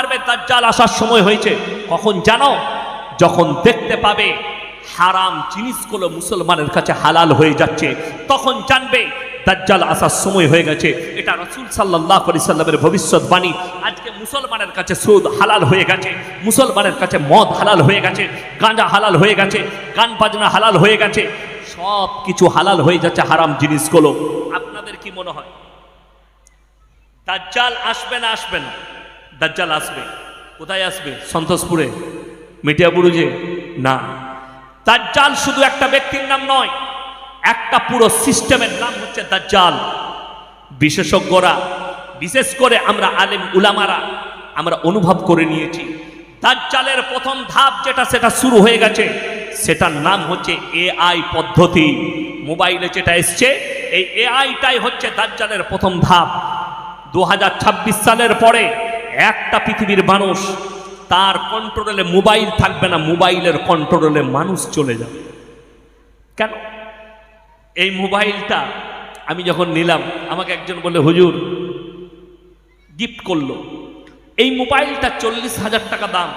পারবে দাজ্জাল আসার সময় হয়েছে। কখন জানো? যখন দেখতে পাবে হারাম জিনিসগুলো মুসলমানের কাছে হালাল হয়ে যাচ্ছে, তখন জানবে দাজ্জাল আসার সময় হয়ে গেছে। এটা রসুল সাল্লাহ আলি সাল্লামের ভবিষ্যৎবাণী। আজকে মুসলমানের কাছে সুদ হালাল হয়ে গেছে, মুসলমানের কাছে মদ হালাল হয়ে গেছে, গাঁজা হালাল হয়ে গেছে, গান বাজনা হালাল হয়ে গেছে, সব কিছু হালাল হয়ে যাচ্ছে হারাম জিনিসগুলো। আপনাদের কি মনে হয়? দাজ্জাল আসবে না আসবে না? দাজ্জাল আসবে? কোথায় আসবে? সন্তোষপুরে? মিটিয়াপুরুজে না। দাজ্জাল শুধু একটা ব্যক্তির নাম নয়, একটা পুরো সিস্টেমের নাম হচ্ছে দাজ্জাল। বিশেষজ্ঞরা, বিশেষ করে আমরা আলেম উলামারা, আমরা অনুভব করে নিয়েছি, দাজ্জালের প্রথম ধাপ যেটা, সেটা শুরু হয়ে গেছে। সেটার নাম হচ্ছে এআই পদ্ধতি। মোবাইলে যেটা এসছে, এই এআইটাই হচ্ছে দাজ্জালের প্রথম ধাপ। দু হাজার ছাব্বিশ সালের পরে একটা পৃথিবীর মানুষ, তার কন্ট্রোলে মোবাইল থাকবে না মোবাইলের কন্ট্রোলে মানুষ চলে যাবে। কেন? এই মোবাইলটা আমি যখন নিলাম, আমাকে একজন বলে হুজুর গিফট করল। এই মোবাইলটা চল্লিশ হাজার টাকা দাম।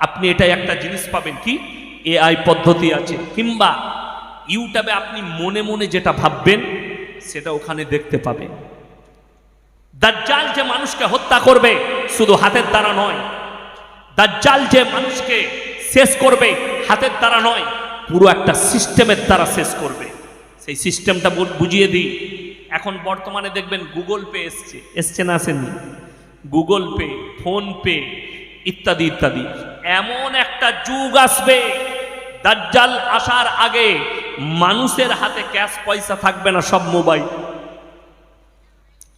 আপনি এটা একটা জিনিস পাবেন কি? এআই পদ্ধতি আছে। কিংবা ইউটিউবে আপনি মনে মনে যেটা ভাববেন, সেটা ওখানে দেখতে পাবেন। দাজ্জাল যে মানুষকে হত্যা করবে, শুধু হাতের দ্বারা নয়। দাজ্জাল যে মানুষকে শেষ করবে, হাতের দ্বারা নয়, পুরো একটা সিস্টেমের দ্বারা শেষ করবে। সেই সিস্টেমটা বুঝিয়ে দিই। এখন বর্তমানে দেখবেন গুগল পে এসছে। এসছে না আসেনি গুগল পে, ফোন পে, ইত্যাদি ইত্যাদি। এমন একটা যুগ আসবে, দাজ্জাল আসার আগে মানুষের হাতে ক্যাশ পয়সা থাকবে না সব মোবাইল।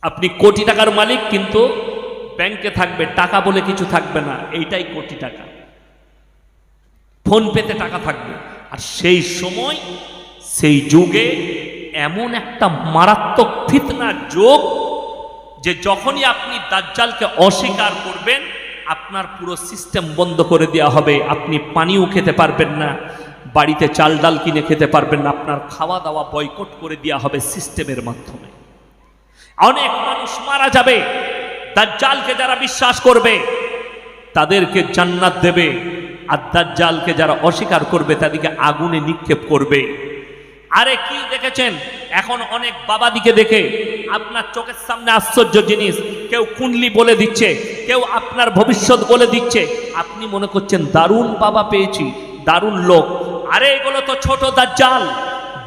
আপনি কোটি টাকার মালিক, কিন্তু ব্যাংকে থাকবে, টাকা বলে কিছু থাকবে না, এইটাই কোটি টাকা। ফোন পেতে টাকা থাকবে। আর সেই সময়, সেই যুগে এমন একটা মারাত্মক ফিতনার যোগ, যে যখনই আপনি দাজ্জালকে অস্বীকার করবেন, আপনার পুরো সিস্টেম বন্ধ করে দেওয়া হবে। আপনি পানিও খেতে পারবেন না, বাড়িতে চাল ডাল কিনে খেতে পারবেন না, আপনার খাওয়া দাওয়া বয়কট করে দেওয়া হবে সিস্টেমের মাধ্যমে। অনেক মানুষ মারা যাবে, দাজ্জালকে যারা বিশ্বাস করবে, তাদেরকে জান্নাত দেবে, আর দাজ্জালকে যারা অস্বীকার করবে, তাদেরকে আগুনে নিক্ষেপ করবে। আরে কি দেখেছেন? এখন অনেক বাবাদিকে দেখে আপনার চোখের সামনে আশ্চর্য জিনিস, কেউ কুণ্ডলি বলে দিচ্ছে, কেউ আপনার ভবিষ্যৎ বলে দিচ্ছে। আপনি মনে করছেন, দারুণ বাবা পেয়েছি, দারুণ লোক। আরে এগুলো তো ছোট দাজ্জাল,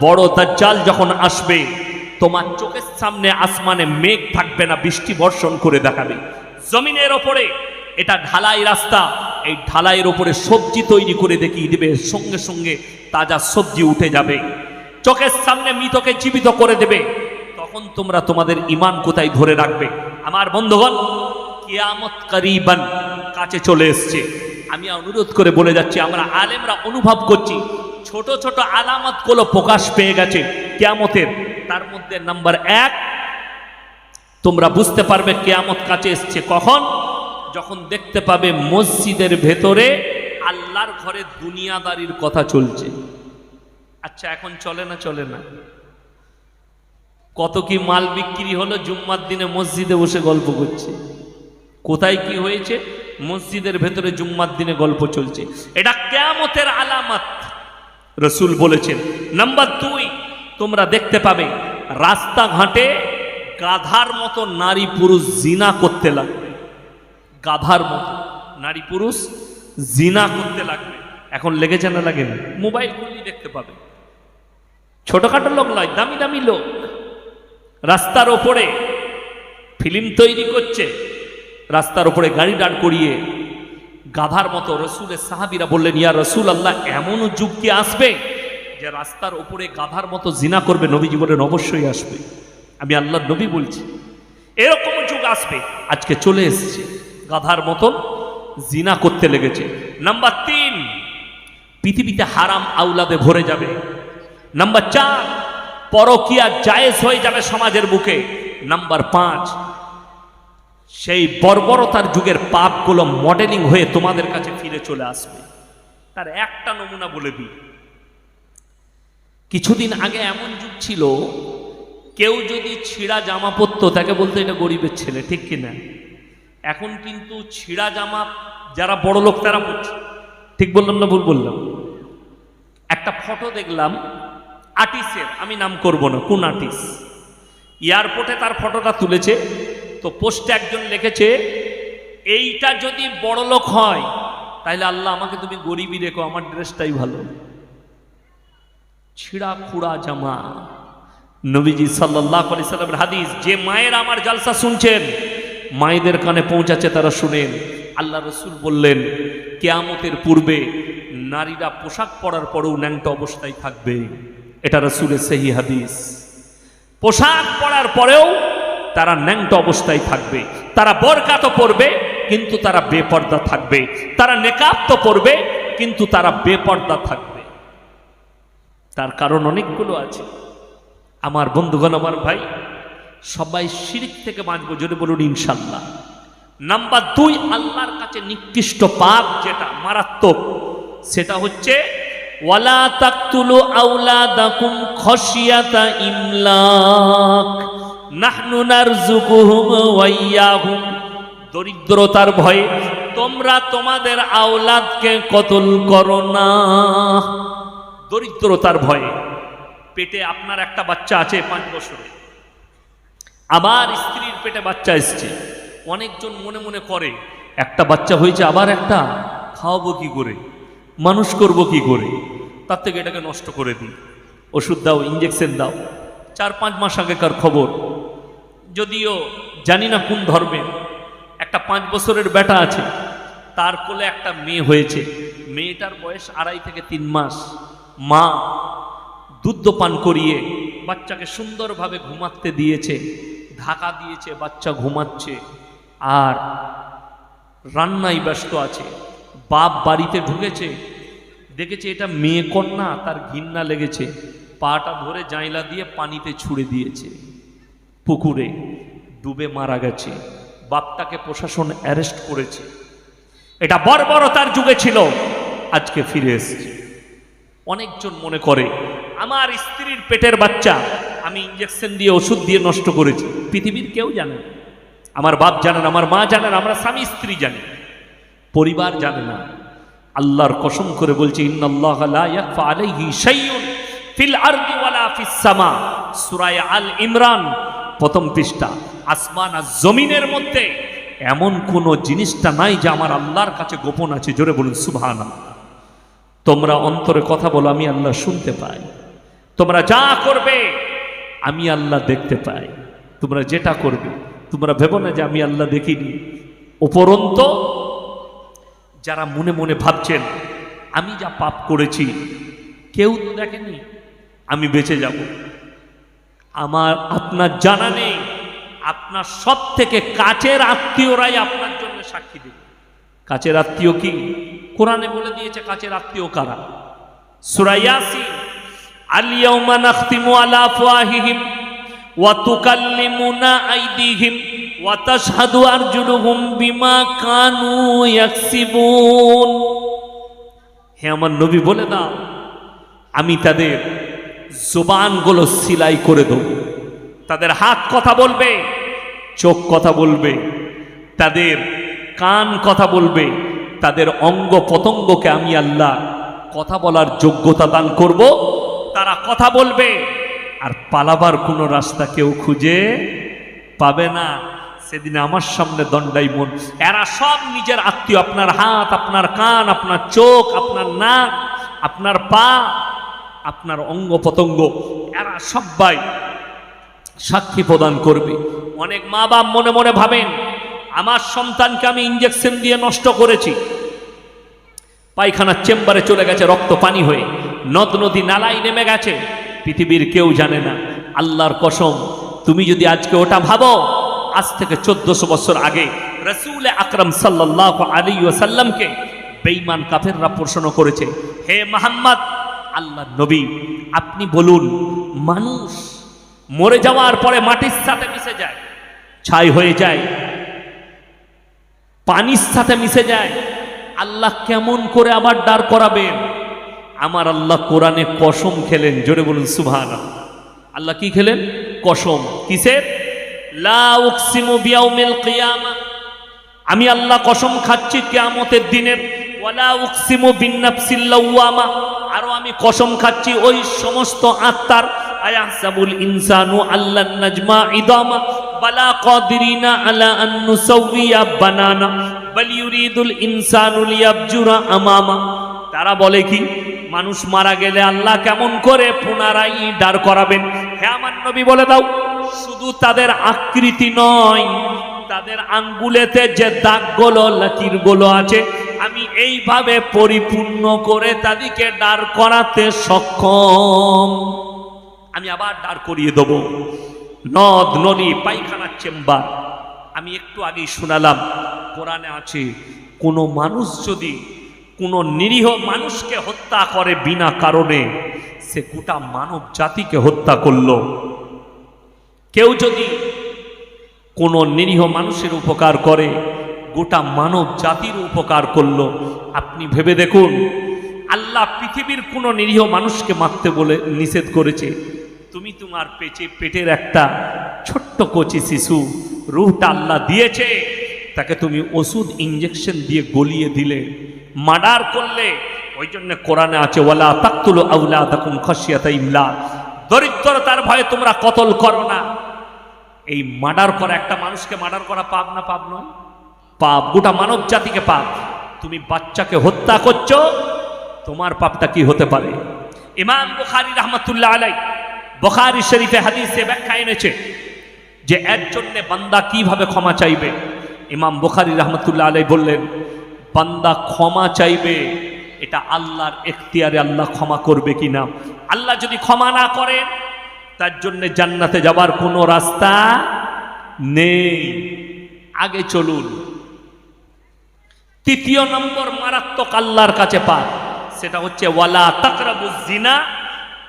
বড় দাজ্জাল যখন আসবে তোমার চোখের সামনে আসমানে মেঘ থাকবে না, বৃষ্টি বর্ষণ করে দেখাবে। জমিনের ওপরে এটা ঢালাই রাস্তা, এই ঢালাইয়ের ওপরে সবজি তৈরি করে দেখিয়ে দেবে, সঙ্গে সঙ্গে তাজা সবজি উঠে যাবে। চোখের সামনে মৃতকে জীবিত করে দেবে, তখন তোমরা তোমাদের ইমান কোথায় ধরে রাখবে? আমার বন্ধুগণ, কিয়ামত করিবান কাছে চলে এসছে। আমি অনুরোধ করে বলে যাচ্ছি, আমরা আলেমরা অনুভব করছি ছোট ছোট আলামতগুলো প্রকাশ পেয়ে গেছে কেয়ামতের। তার মধ্যে নাম্বার এক, তোমরা বুঝতে পারবে কেয়ামত কাছে এসছে কখন? যখন দেখতে পাবে মসজিদের ভেতরে আল্লাহর ঘরে দুনিয়াদারির কথা চলছে। আচ্ছা এখন চলে না চলে না? কত কি মাল বিক্রি হলো জুম্মার দিনে মসজিদে বসে গল্প করছে? কোথায় কি হয়েছে? মসজিদের ভেতরে জুম্মার দিনে গল্প চলছে। এটা কেয়ামতের আলামত। রসুল বলেছেন, নাম্বার দুই, তোমরা দেখতে পাবে, রাস্তাঘাটে গাধার মতো নারী পুরুষ জিনা করতে লাগবে। গাধার মতো নারী পুরুষ জিনা করতে লাগবে। এখন লেগেছে না লাগেনি মোবাইল খুললেই দেখতে পাবে। ছোটখাটো লোক নয়, দামি দামি লোক। রাস্তার ওপরে ফিল্ম তৈরি করছে। রাস্তার ওপরে গাড়ি দাঁড় করিয়ে গাধার মতো রসুলের সাহাবিরা বললেন, ইয়া রসুল আল্লাহ এমনও যুগ কি আসবে যে রাস্তার ওপরে গাধার মতো জিনা করবে নবী জীবনের অবশ্যই আসবে। আমি আল্লাহ নবী বলছি, এরকম যুগ আসবে। আজকে চলে এসছে, গাধার মতন জিনা করতে লেগেছে। নাম্বার তিন, পৃথিবীতে হারাম আউলাদে ভরে যাবে। নাম্বার চার, পরকিয়া জায়েজ হয়ে যাবে সমাজের বুকে। নাম্বার পাঁচ সেই বর্বরতার যুগের পাপগুলো মডেলিং হয়ে তোমাদের কাছে ফিরে চলে আসবে। তার একটা নমুনা বলে দিই। কিছুদিন আগে এমন যুগ ছিল, কেউ যদি ছিঁড়া জামা পরতো, তাকে বলতো এটা গরিবের ছেলে, ঠিক কিনা এখন কিন্তু ছিঁড়া জামা যারা বড় লোক, তারা পড়ছে ঠিক বললাম না ভুল বললাম? একটা ফটো দেখলাম, আর্টিস্টের, আমি নাম করব না, কোন আর্টিস্ট। এয়ারপোর্টে তার ফটোটা তুলেছে তো পোস্টে একজন লিখেছে, এইটা যদি বড় লোক হয় তাহলে আল্লাহ আমাকে তুমি গরিবই রেখো, আমার ড্রেসটাই ভালো। ছিঁড়া খুঁড়া জামা। নবীজি সাল্লাহ আলি সাল্লামের হাদিস, যে মায়ের আমার জালসা শুনছেন, মায়েদের কানে পৌঁছাচ্ছে তারা শুনেন। আল্লাহ রসুল বললেন, কেয়ামতের পূর্বে নারীরা পোশাক পরার পরেও ন্যাংটা অবস্থায় থাকবে। এটা রসুলের সেহি হাদিস। পোশাক পরার পরেও তারা ন্যাংটা অবস্থায় থাকবে। তারা বরকা তো পরবে কিন্তু তারা বেপর্দা থাকবে। তারা নেকাব তো পরবে কিন্তু তারা বেপর্দা থাকবে। তার কারণ অনেকগুলো আছে। আমার বন্ধুগণ, আমার ভাই, সবাই শিরিক থেকে বাঁচবো যদি বলুন, ইনশাল্লাহ। নাম্বার দুই, আল্লাহর কাছে নিকৃষ্ট পাপ যেটা, মারাত্মক, সেটা হচ্ছে, ওয়ালা তাকতুলু আউলাদাকুম খশিয়াতা ইমলাক। দরিদ্রতার ভয়ে তোমরা তোমাদের আওলাদকে কতল করো না। দরিদ্রতার ভয়ে পেটে আপনার একটা বাচ্চা আছে পাঁচ বছরে। আবার স্ত্রীর পেটে বাচ্চা এসছে। অনেকজন মনে মনে করে, একটা বাচ্চা হয়েছে, আবার একটা? খাওয়াবো কি করে? মানুষ করব কি করে? তার থেকে এটাকে নষ্ট করে দিই। ওষুধ দাও ইঞ্জেকশন দাও। চার পাঁচ মাস আগেকার খবর। যদিও জানি না কোন ধর্মে একটা পাঁচ বছরের বেটা আছে, তার কোলে একটা মেয়ে হয়েছে। মেয়েটার বয়স আড়াই থেকে তিন মাস। মা দুধ পান করিয়ে বাচ্চাকে সুন্দরভাবে ঘুমাতে দিয়েছে, ঢাকা দিয়েছে, বাচ্চা ঘুমাচ্ছে। আর রান্নায় ব্যস্ত আছে। বাপ বাড়িতে ঢুকেছে, দেখেছে এটা মেয়ে কন্যা, তার ঘিন্না লেগেছে। পাটা ধরে জাইলা দিয়ে পানিতে ছুঁড়ে দিয়েছে। পুকুরে ডুবে মারা গেছে। বাপটাকে প্রশাসন অ্যারেস্ট করেছে। এটা বর্বরতার যুগে ছিল, আজকে ফিরে এসেছে। অনেকজন মনে করে, আমার স্ত্রীর পেটের বাচ্চা, আমি ইঞ্জেকশন দিয়ে ওষুধ দিয়ে নষ্ট করেছি। পৃথিবীর কেউ জানে। আমার বাপ জানেন, আমার মা জানেন, আমরা স্বামী স্ত্রী জানি। পরিবার জানে না। আল্লাহর কসম করে বলছে শাইউন ফিল আরদি ওয়ালা ফিস সামা। সূরা আল ইমরান প্রথম পৃষ্ঠা, আসমান আর জমিনের মধ্যে এমন কোন জিনিসটা নাই যে আমার আল্লাহর কাছে গোপন আছে। জোরে বলুন, সুবহানাল্লাহ। তোমরা অন্তরে কথা বলো, আমি আল্লাহ শুনতে পাই। তোমরা যা করবে, আমি আল্লাহ দেখতে পাই। তোমরা যেটা করবে, তোমরা ভেবো না যে আমি আল্লাহ দেখিনি। উপরন্ত যারা মনে মনে ভাবছেন, আমি যা পাপ করেছি, কেউ তো দেখেনি, আমি বেঁচে যাব। আমার, আপনার জানা নেই। আপনার সব থেকে কাছের আত্মীয়রাই আপনার জন্য সাক্ষী দেবে। কাছের আত্মীয় কি? কোরআনে বলে দিয়েছে কাছের আত্মীয় কারা? সুরাইয়াসি আলিয়াউমা নাখতিমু আলা আফওয়াহিহিম ওয়া তুকাল্লিমুনা আইদিহিম ওয়া তাশহাদু আরজুলুহুম বিমা কানু ইয়াকসিবুন। হে আমার নবী বলে দাও, আমি তাদের জোবানগুলো সিলাই করে দেব। তাদের হাত কথা বলবে, চোখ কথা বলবে, তাদের কান কথা বলবে, তাদের অঙ্গ পতঙ্গকে আমি আল্লাহ কথা বলার যোগ্যতা দান করব। তারা কথা বলবে, আর পালাবার কোনো রাস্তা কেউ খুঁজে পাবে না। সেদিন আমার সামনে দণ্ডাই মন। এরা সব নিজের আত্মীয়, আপনার হাত, আপনার কান, আপনার চোখ, আপনার নাক, আপনার পা আপনার অঙ্গ পতঙ্গ এরা সবাই সাক্ষী প্রদান করবে। অনেক মা বাপ মনে মনে ভাবেন, আমার সন্তানকে আমি ইঞ্জেকশন দিয়ে নষ্ট করেছি। পায়খানার চেম্বারে চলে গেছে রক্ত পানি হয়ে, নদ নদী নালায় নেমে গেছে, পৃথিবীর কেউ জানে না। আল্লাহর কসম, তুমি যদি আজকে ওটা ভাবো, আজ থেকে চোদ্দশো বছর আগে রসুল আকরম সাল্লাহ আলী ওসাল্লামকে বেঈমান কাফেররা প্রশ্ন করেছে, হে মাহাম্মদ আল্লাহ নবী, আপনি বলুন, মানুষ মরে যাওয়ার পরে মাটির সাথে মিশে যায়, ছাই হয়ে যায়, পানির সাথে মিশে যায়, আল্লাহ কেমন করে আবার দাঁড় করাবেন? আমার আল্লাহ কোরআনে কসম খেলেন, জোরে বলুন সুভান আল্লাহ কি খেলেন? কসম। কিসের? আমি আল্লাহ কসম খাচ্ছি কেয়ামতের দিনের ওয়ালা উকসিমু বিন্নাফসিল লাওয়ামা। আরও আমি কসম খাচ্ছি, ওই সমস্ত আত্মার ইনসানু আল্লাহ আলা বানানা আমামা। তারা বলে কি, মানুষ মারা গেলে আল্লাহ কেমন করে পুনরায় দাঁড় করাবেন? হ্যাঁ আমার নবী বলে দাও, শুধু তাদের আকৃতি নয় তাদের আঙ্গুলেতে যে দাগগুলো লাকিরগুলো আছে, আমি এইভাবে পরিপূর্ণ করে তাদেরকে দাঁড় করাতে সক্ষম। আমি আবার দাঁড় করিয়ে দেবো। নদ, নদী পায়খানার চেম্বার। আমি একটু আগেই শোনালাম, কোরআনে আছে, কোনো মানুষ যদি কোনো নিরীহ মানুষকে হত্যা করে বিনা কারণে, সে গোটা মানব জাতিকে হত্যা করল। কেউ যদি কোনো নিরীহ মানুষের উপকার করে, গোটা মানব জাতির উপকার করল। আপনি ভেবে দেখুন, আল্লাহ পৃথিবীর কোনো নিরীহ মানুষকে মারতে বলে, নিষেধ করেছে। তুমি তোমার পেটে পেটের একটা ছোট্ট কচি শিশু, রুহটা আল্লাহ দিয়েছে, তাকে তুমি ওষুধ ইঞ্জেকশন দিয়ে গলিয়ে দিলে, মার্ডার করলে। ওই জন্য কোরআনে আছে, ওয়ালা তাকতুল আউলা তাকুম খসিয়াতা ইমলা দরিদ্রতার ভয়ে তোমরা কতল করো না। এই মার্ডার করা, একটা মানুষকে মার্ডার করা পাপ না পাপ নয়? পাপ, গোটা মানব জাতিকে পাপ। তুমি বাচ্চাকে হত্যা করছ, তোমার পাপটা কি হতে পারে? ইমাম বুখারি রহমতুল্লাহ আলাই বুখারি শরীফে হাদিসে ব্যাখ্যা এনেছে যে এর জন্য বান্দা কীভাবে ক্ষমা চাইবে? ইমাম বুখারি রহমতুল্লাহ আলাই বললেন, বান্দা ক্ষমা চাইবে, এটা আল্লাহর এখতিয়ারে আল্লাহ ক্ষমা করবে কি না আল্লাহ যদি ক্ষমা না করেন তার জন্য জান্নাতে যাবার কোনো রাস্তা নেই। আগে চলুন। তৃতীয় নম্বর মারাত্মক আল্লাহর কাছে পাপ সেটা হচ্ছে, ওয়ালা তাকরাবু জিনা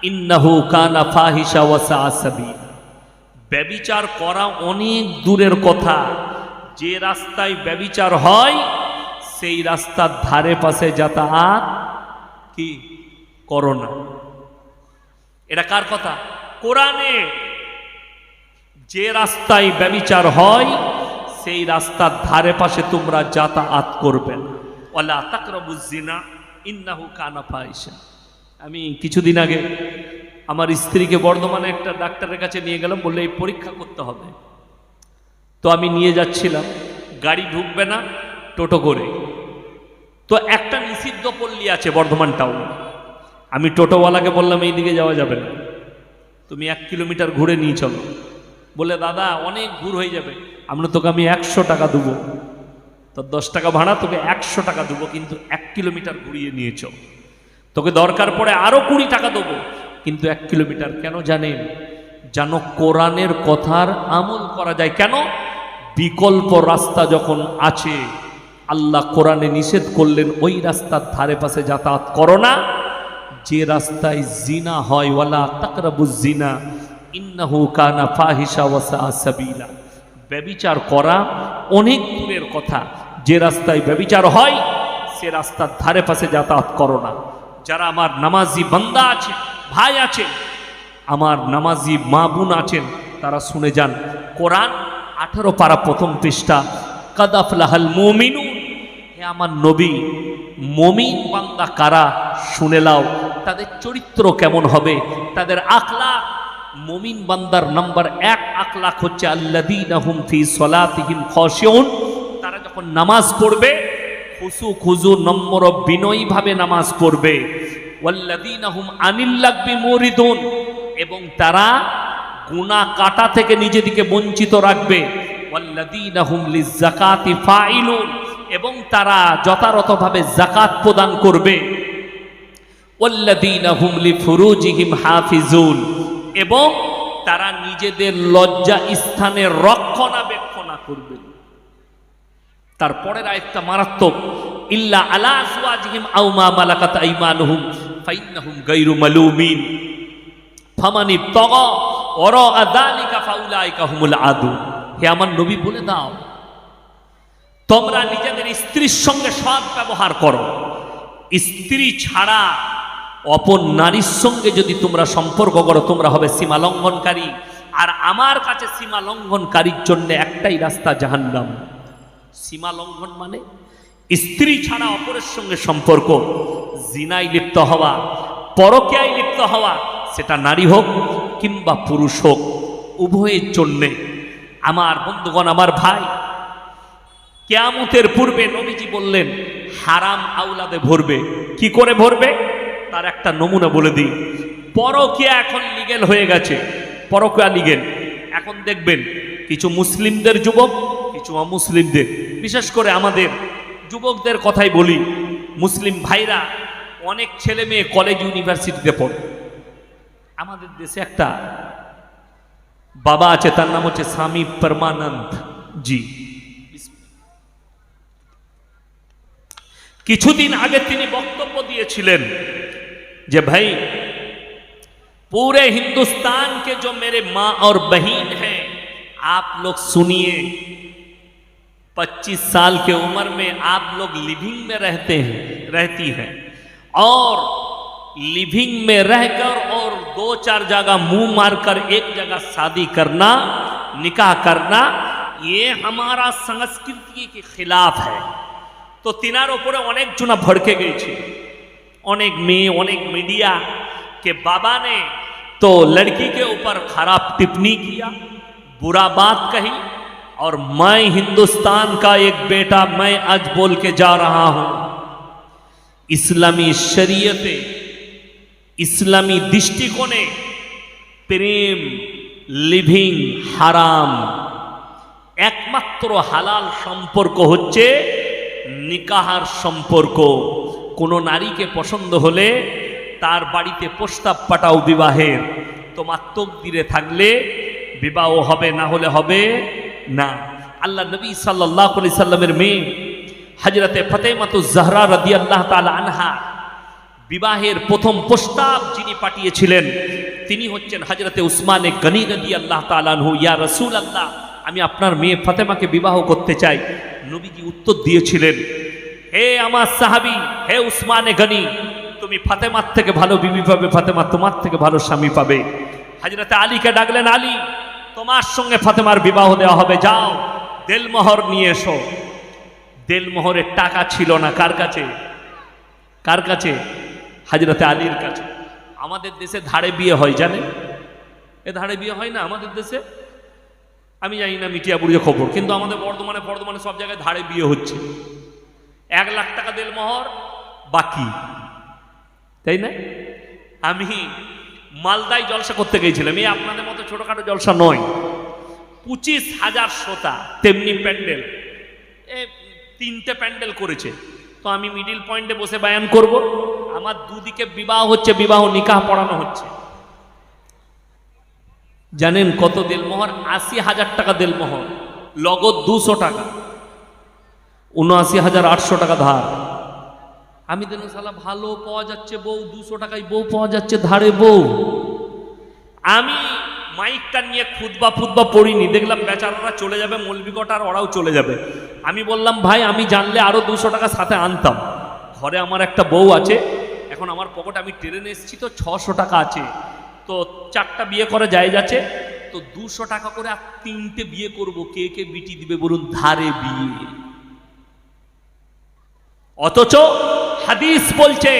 ইন্নাহু কানা ফাহিশা ওয়াসা সাবিল। ব্যবিচার করা অনেক দূরের কথা। যে রাস্তায় ব্যবিচার হয়, সেই রাস্তার ধারে পাশে যাতায়াত কি? করোনা এটা কার কথা? কোরআনে যে রাস্তায় ব্যবিচার হয়, সেই রাস্তার ধারে পাশে তোমরা যাতায়াত করবে না। ইন্নাহু কানা আমি কিছুদিন আগে আমার স্ত্রীকে বর্ধমানে একটা ডাক্তারের কাছে নিয়ে গেলাম, বললে, এই পরীক্ষা করতে হবে। তো আমি নিয়ে যাচ্ছিলাম, গাড়ি ঢুকবে না, টোটো করে। তো একটা নিষিদ্ধ পল্লী আছে বর্ধমান টাউন। আমি টোটোওয়ালাকে বললাম এই দিকে যাওয়া যাবে না। তুমি এক কিলোমিটার ঘুরে নিয়ে চলো। বলে দাদা অনেক দূর হয়ে যাবে। আমরা তোকে আমি একশো টাকা দেবো। তো দশ টাকা ভাড়া, তোকে একশো টাকা দেবো, কিন্তু এক কিলোমিটার ঘুরিয়ে নিয়েছ তোকে দরকার পড়ে আরও কুড়ি টাকা দেবো। কিন্তু এক কিলোমিটার কেন জানেন? যেন কোরআনের কথার আমল করা যায় কেন? বিকল্প রাস্তা যখন আছে, আল্লাহ কোরআনে নিষেধ করলেন, ওই রাস্তার ধারে পাশে যাতায়াত করো না। যে রাস্তায় জিনা হয়, ওয়ালা তাকরাবু জিনা, ইন্নাহু কানা ফাহিশা ওয়াসা সাবিলা। ব্যবিচার করা অনেক দূরের কথা। যে রাস্তায় ব্যবিচার হয়, সে রাস্তার ধারে পাশে যাতায়াত করো না। যারা আমার নামাজি বান্দা আছে ভাই আছে আমার নামাজি মা বোন আছেন, তারা শুনে যান, কোরআন আঠারো পারা প্রথম পৃষ্ঠা, কাদাফলাহাল মুমিনু হে আমার নবী, মমিন বান্দা কারা শুনে লাও তাদের চরিত্র কেমন হবে, তাদের আখলা মমিন বান্দার নাম্বার এক আখলাখ হচ্ছে আল্লাদিনাহুম ফি সলাতিহিম খশিউন, তারা যখন নামাজ পড়বে খুশু খুজু নম্বর বিনয়ীভাবে নামাজ পড়বে। ওয়াল্লাদিনাহুম আনিল লাগবি মরিদুন, এবং তারা গুনাহ কাটা থেকে নিজেদিকে বঞ্চিত রাখবে। ওয়াল্লাদিনাহুম লিজাকাতি ফাইলুন এবং তারা যথাযথভাবে জাকাত প্রদান করবে। এবং তারা নিজেদের লজ্জা স্থানে রক্ষণাবেক্ষণা করবে। তারপরের আরেকটা মারাত্মক। ইল্লা আলা আজওয়াজিহিম আও মা মালাকাত আইমানুহুম, ফাইন্নাহুম গায়রু মালুমিন। ফামানি হুমুল আদু। হে আমার নবী বলে দাও তোমরা নিজেদের স্ত্রীর সঙ্গে সৎ ব্যবহার করো। স্ত্রী ছাড়া অপর নারীর সঙ্গে যদি তোমরা সম্পর্ক করো, তোমরা হবে সীমা লঙ্ঘনকারী। আর আমার কাছে সীমা লঙ্ঘনকারীর জন্য একটাই রাস্তা জাহান্নাম। সীমা লঙ্ঘন মানে স্ত্রী ছাড়া অপরের সঙ্গে সম্পর্ক। জিনায় লিপ্ত হওয়া, পরকেয়ায় লিপ্ত হওয়া, সেটা নারী হোক কিংবা পুরুষ হোক, উভয়ের জন্যে। আমার বন্ধুগণ, আমার ভাই কেয়ামতের পূর্বে নবীজি বললেন, হারাম আউলাদে ভরবে। কি করে ভরবে? তার একটা নমুনা বলে দিই। পরকিয়া এখন লিগেল হয়ে গেছে। পরকিয়া লিগেল এখন দেখবেন, কিছু মুসলিমদের যুবক, কিছু অমুসলিমদের। বিশেষ করে আমাদের যুবকদের কথাই বলি, মুসলিম ভাইরা অনেক ছেলে মেয়ে কলেজ ইউনিভার্সিটিতে পড়ে। আমাদের দেশে একটা বাবা আছে, তার নাম হচ্ছে স্বামী পরমানন্দ জি। কিছুদিন আগে তিনি বক্তব্য দিয়েছিলেন যে ভাই पूरे हिंदुस्तान के जो मेरे माँ और बहन हैं आप लोग सुनिए 25 साल के उम्र में आप लोग लिविंग में रहते हैं रहती हैं और लिविंग में रहकर और दो चार जगह मुंह मारकर एक जगह शादी करना निकाह करना ये हमारा संस्कृति के खिलाफ है তো তিনার ওপরে অনেক জনা ভড়কে গেছে অনেক মেয়ে অনেক मीडिया के बाबा ने तो लड़की के ऊपर खराब टिप्पणी किया बुरा बात कही और मैं हिंदुस्तान का एक बेटा मैं आज बोल के जा रहा हूं इस्लामी शरीयते ইসলামী দৃষ্টিকোণে প্রেম লিভিং হারাম একমাত্র হালাল সম্পর্ক হচ্ছে নিকাহার সম্পর্ক। কোনো নারীকে পছন্দ হলে তার বাড়িতে প্রস্তাব পাঠাও বিবাহের। তোমার তকদিরে থাকলে বিবাহ হবে, না হলে হবে না। আল্লাহ নবী সাল্লাহ আলি সাল্লামের মেয়ে হজরতে ফতেমাতু জাহরা রদি আল্লাহ তালা আনহা বিবাহের প্রথম প্রস্তাব যিনি পাঠিয়েছিলেন, তিনি হচ্ছেন হজরতে উসমানে গনি রদি আল্লাহ তালানহু ইয়া রসুল আল্লাহ আমি আপনার মেয়ে ফাতেমাকে বিবাহ করতে চাই। নবীজি উত্তর দিয়েছিলেন, হে আমার সাহাবি, হে উসমানে গনি, তুমি ফাতেমার থেকে ভালো বিবি পাবে, ফাতেমা তোমার থেকে ভালো স্বামী পাবে। হাজরতে আলীকে ডাকলেন, আলী, তোমার সঙ্গে ফাতেমার বিবাহ দেওয়া হবে, যাও, দেলমোহর নিয়ে এসো। দেলমোহরের টাকা ছিল না, কার কাছে? কার কাছে? হাজরতে আলীর কাছে। আমাদের দেশে ধারে বিয়ে হয়, জানেন? এ ধারে বিয়ে হয় না আমাদের দেশে? আমি জানি না মিটিয়াপুরিয়ে খবর, কিন্তু আমাদের বর্ধমানে বর্ধমানে সব জায়গায় ধারে বিয়ে হচ্ছে। এক লাখ টাকা দেল মোহর, বাকি। তাই না? আমি মালদায় জলসা করতে গিয়েছিলাম, এই আপনাদের মতো ছোটখাটো জলসা নয়। পঁচিশ হাজার শ্রোতা, তেমনি প্যান্ডেল। এ, তিনটে প্যান্ডেল করেছে। তো আমি মিডিল পয়েন্টে বসে বায়ান করব। আমার দুদিকে বিবাহ হচ্ছে, বিবাহ নিকাহ পড়ানো হচ্ছে। জানেন কত দেলমোহর? আশি হাজার টাকা দেলমোহর। লগদ দুশো টাকা। উনআশি হাজার আটশো টাকা ধার। আমি দেখলাম সালা, ভালো পাওয়া যাচ্ছে বউ, দুশো টাকায় বউ পাওয়া যাচ্ছে ধারে বউ। আমি মাইকটা নিয়ে খুদবা ফুদবা পড়িনি। দেখলাম বেচারারা চলে যাবে, মলবিকটা আর ওরাও চলে যাবে। আমি বললাম, ভাই, আমি জানলে আরও দুশো টাকা সাথে আনতাম। ঘরে আমার একটা বউ আছে, এখন আমার পকেটে আমি ট্রেনে এসেছি তো ছশো টাকা আছে। তো চারটা বিয়ে করা যায় যাচ্ছে। তো দুশো টাকা করে আর তিনটে বিয়ে করব। কে কে বিটি দিবে বলুন? ধারে বিয়ে। অথচ হাদিস বলছে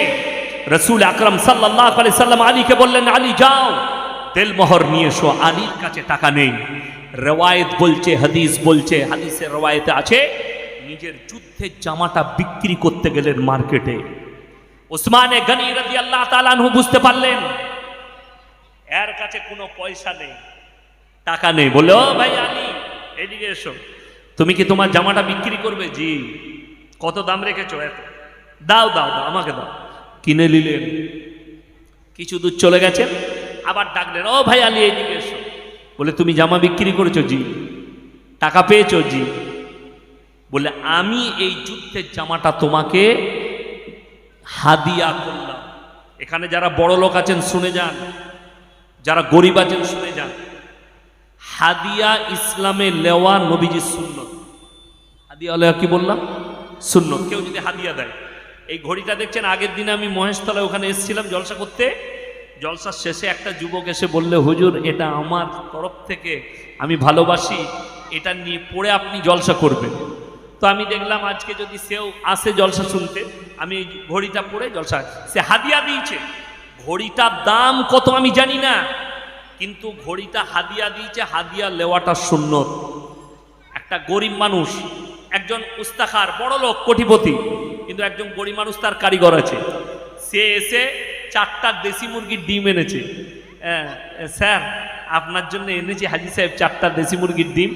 রসুল আকরম সাল্লাহ আলি সাল্লাম আলীকে বললেন আলী যাও তেলমোহর নিয়ে এসো আলীর কাছে টাকা নেই। রেওয়ায়ত বলছে হাদিস বলছে হাদিসের রেওয়ায়তে আছে নিজের যুদ্ধের জামাটা বিক্রি করতে গেলেন মার্কেটে। ওসমানে গনি রদি আল্লাহ তালানহু বুঝতে পারলেন এর কাছে কোনো পয়সা নেই, টাকা নেই। বলে, ও ভাই আলী এদিকে এসো। তুমি কি তোমার জামাটা বিক্রি করবে? জি। কত দাম রেখেছো? এত। দাও দাও দাও, আমাকে দাও। কিনে নিলেন কিছু দূর চলে গেছেন আবার ডাকলেন ও ভাই আলী এইদিকে এসো। বলে, তুমি জামা বিক্রি করেছ? জি। টাকা পেয়েছ? জি। বলে, আমি এই যুদ্ধের জামাটা তোমাকে হাদিয়া করলাম। এখানে যারা বড় লোক আছেন, শুনে যান। যারা গরিব আছেন শুনে যান। হাদিয়া ইসলামে লেওয়া নবীজি সুন্নত। হাদিয়া লেওয়া কি বললাম? সুন্নত। কেউ যদি হাদিয়া দেয়। এই ঘড়িটা দেখছেন, আগের দিনে আমি মহেশতলায় ওখানে এসেছিলাম জলসা করতে। জলসার শেষে একটা যুবক এসে বললে, হুজুর, এটা আমার তরফ থেকে আমি ভালোবাসি। এটা নিয়ে পড়ে আপনি জলসা করবেন। তো আমি দেখলাম, আজকে যদি সেও আসে জলসা শুনতে, আমি ঘড়িটা পড়ে জলসা সে হাদিয়া দিয়েছে। ঘড়িটার দাম কত আমি জানি না, কিন্তু ঘড়িটা হাদিয়া দিয়েছে, হাদিয়া লেওয়াটা সুন্নত একটা গরিব মানুষ, একজন উস্তাখার, বড় লোক, কোটিপতি, কিন্তু একজন গরিব মানুষ তার কারিগর আছে। সে এসে চারটা দেশি মুরগির ডিম এনেছে। স্যার, আপনার জন্য এনেছি হাজি সাহেব চারটা দেশি মুরগির ডিম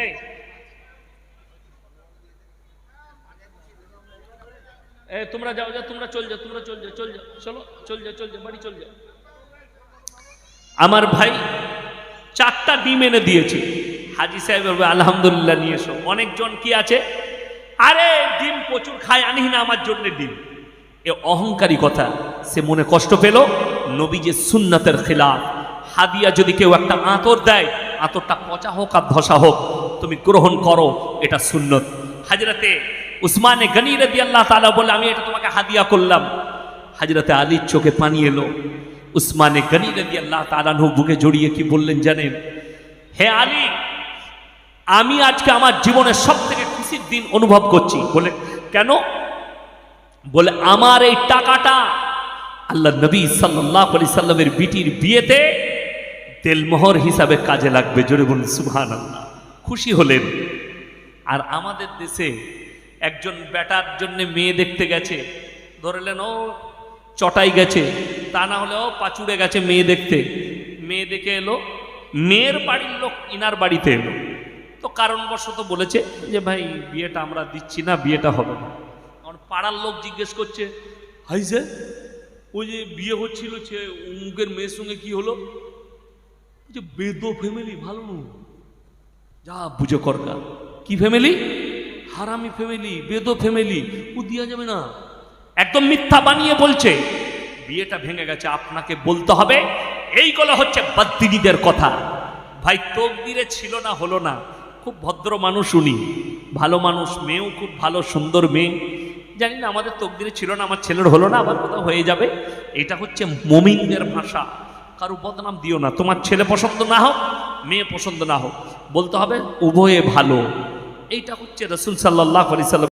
এই এ তোমরা যাও যা তোমরা চল যাও, তোমরা চল যাও চল যাও। চলো, চল যাও চল যাও, বাড়ি চল যাও। আমার ভাই চারটা ডিম এনে দিয়েছে। হাজি সাহেব বলবে, আলহামদুলিল্লাহ, নিয়ে এসো। অনেকজন কি আছে? আরে, ডিম প্রচুর খায় আনি না আমার জন্য ডিম। এ অহংকারী কথা, সে মনে কষ্ট পেল। নবী যে সুন্নাতের খেলাফ, হাদিয়া যদি কেউ একটা আঁতর দেয়, আঁতরটা পচা হোক আর ধসা হোক, তুমি গ্রহণ করো, এটা সুন্নত। হাজরাতে উসমানে গনি রবি আল্লাহ তালা বলে, আমি এটা তোমাকে হাদিয়া করলাম। হাজরাতে আলীর চোখে পানি এলো। উসমানে গনি রবি আল্লাহ তালানহু বুকে জড়িয়ে কি বললেন জানেন? হে আলী, আমি আজকে আমার জীবনের সব থেকে খুশির দিন অনুভব করছি। বলে, কেন? বলে, আমার এই টাকাটা আল্লাহ নবী সাল্লাহ আলি সাল্লামের বিটির বিয়েতে তেলমোহর হিসাবে কাজে লাগবে। জোরে বলুন সুবহান আল্লাহ খুশি হলেন। আর আমাদের দেশে একজন বেটার জন্য মেয়ে দেখতে গেছে। ধরলেন, ও, চটাই গেছে। তা না হলে, ও, পাচুড়ে গেছে মেয়ে দেখতে। মেয়ে দেখে এলো, মেয়ের বাড়ির লোক ইনার বাড়িতে এলো। তো কারণবশত বলেছে যে, ভাই, বিয়েটা আমরা দিচ্ছি না, বিয়েটা হবে না। আমার পাড়ার লোক জিজ্ঞেস করছে, হাই স্যার, ওই যে বিয়ে হচ্ছিল সে উমুকের মেয়ের সঙ্গে কি হলো? যে বেদ ফ্যামিলি, ভালো যা বুঝে, করকা, কি ফ্যামিলি? হারামি ফ্যামিলি বেদো ফ্যামিলি ও দিয়া যাবে না। একদম মিথ্যা বানিয়ে বলছে, বিয়েটা ভেঙে গেছে, আপনাকে বলতে হবে, এই এইগুলো হচ্ছে বাদ্দিনীদের কথা। ভাই তোক তকদিরে ছিল না, হলো না। খুব ভদ্র মানুষ উনি, ভালো মানুষ, মেয়েও খুব ভালো, সুন্দর মেয়ে। জানি না, আমাদের তোক তকদিরে ছিল না, আমার ছেলের হলো না আমার কোথাও হয়ে যাবে। এটা হচ্ছে মমিনদের ভাষা। কারও বদনাম দিও না, তোমার ছেলে পছন্দ না হোক, মেয়ে পছন্দ না হোক। বলতে হবে, উভয়ে ভালো। এইটা হচ্ছে রসুল সাল্লাহ আলি সাল্লাম